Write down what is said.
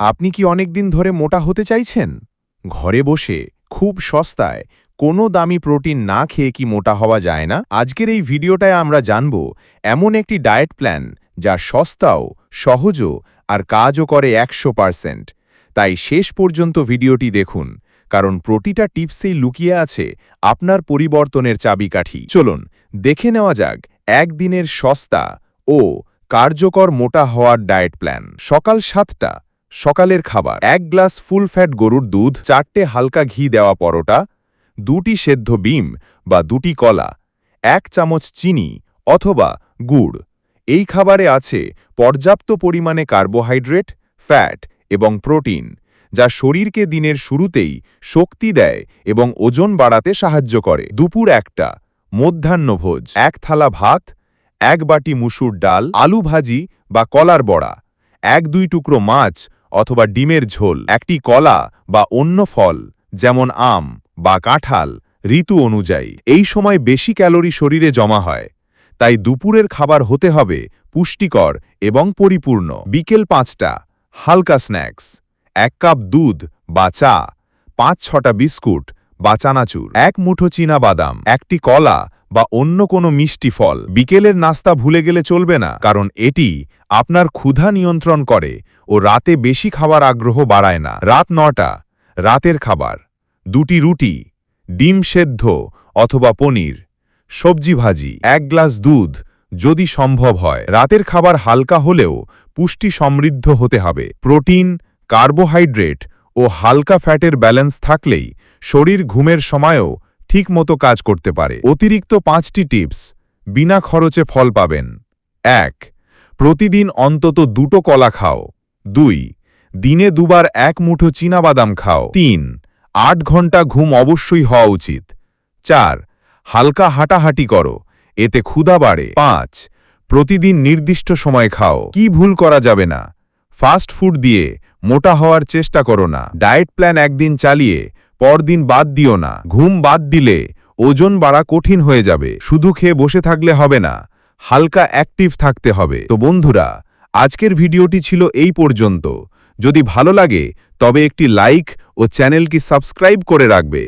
আপনি কি অনেক দিন ধরে মোটা হতে চাইছেন? ঘরে বসে, খুব সস্তায়, কোনো দামি প্রোটিন না খেয়ে কি মোটা হওয়া যায় না? আজকের এই ভিডিওটায় আমরা জানব এমন একটি ডায়েট প্ল্যান যা সস্তাও, সহজও আর কাজও করে একশো পারসেন্ট। তাই শেষ পর্যন্ত ভিডিওটি দেখুন, কারণ প্রতিটা টিপসেই লুকিয়ে আছে আপনার পরিবর্তনের চাবিকাঠি। চলুন, দেখে নেওয়া যাক একদিনের সস্তা ও কার্যকর মোটা হওয়ার ডায়েট প্ল্যান। সকাল সাতটা সকালের খাবার। এক গ্লাস ফুল ফ্যাট গরুর দুধ, চারটে হালকা ঘি দেওয়া পরোটা, দুটি সেদ্ধ বিম বা দুটি কলা, এক চামচ চিনি অথবা গুড়। এই খাবারে আছে পর্যাপ্ত পরিমাণে কার্বোহাইড্রেট, ফ্যাট এবং প্রোটিন, যা শরীরকে দিনের শুরুতেই শক্তি দেয় এবং ওজন বাড়াতে সাহায্য করে। দুপুর একটা মধ্যাহ্নভোজ এক থালা ভাত, এক বাটি মুসুর ডাল, আলু ভাজি বা কলার বড়া, এক দুই টুকরো মাছ অথবা ডিমের ঝোল, একটি কলা বা অন্য ফল, যেমন আম বা কাঁঠাল, ঋতু অনুযায়ী। এই সময় বেশি ক্যালোরি শরীরে জমা হয়, তাই দুপুরের খাবার হতে হবে পুষ্টিকর এবং পরিপূর্ণ। বিকেল পাঁচটা, হালকা স্ন্যাক্স, এক কাপ দুধ বা চা, পাঁচ ছটা বিস্কুট বা চানাচুর, এক মুঠো চীনা বাদাম, একটি কলা বা অন্য কোনো মিষ্টি ফল। বিকেলের নাস্তা ভুলে গেলে চলবে না, কারণ এটি আপনার ক্ষুধা নিয়ন্ত্রণ করে ও রাতে বেশি খাবার আগ্রহ বাড়ায় না। রাত নটা, রাতের খাবার, দুটি রুটি, ডিম সেদ্ধ অথবা পনির, সবজি ভাজি, এক গ্লাস দুধ যদি সম্ভব হয়। রাতের খাবার হালকা হলেও পুষ্টি সমৃদ্ধ হতে হবে। প্রোটিন, কার্বোহাইড্রেট ও হালকা ফ্যাটের ব্যালেন্স থাকলেই শরীর ঘুমের সময়ও ঠিকমতো কাজ করতে পারে। অতিরিক্ত পাঁচটি টিপস বিনা খরচে ফল পাবেন। এক, প্রতিদিন অন্তত দুটো কলা খাও। দুই, দিনে দুবার এক মুঠো চীনাবাদাম খাও। তিন, আট ঘণ্টা ঘুম অবশ্যই হওয়া উচিত। চার, হালকা হাঁটাহাঁটি করো। এতে ক্ষুধা বাড়ে। পাঁচ, প্রতিদিন নির্দিষ্ট সময় খাও। কি ভুল করা যাবে না। ফাস্ট ফুড দিয়ে মোটা হওয়ার চেষ্টা করো না। ডায়েট প্ল্যান একদিন চালিয়ে, পরদিন বাদ দিও না। ঘুম বাদ দিলে ওজন বাড়া কঠিন হয়ে যাবে। শুধু খেয়ে বসে থাকলে হবে না, হালকা অ্যাক্টিভ থাকতে হবে। তো বন্ধুরা, আজকের ভিডিওটি ছিল এই পর্যন্ত। যদি ভালো লাগে, তবে একটি লাইক ও চ্যানেলটি সাবস্ক্রাইব করে রাখবে।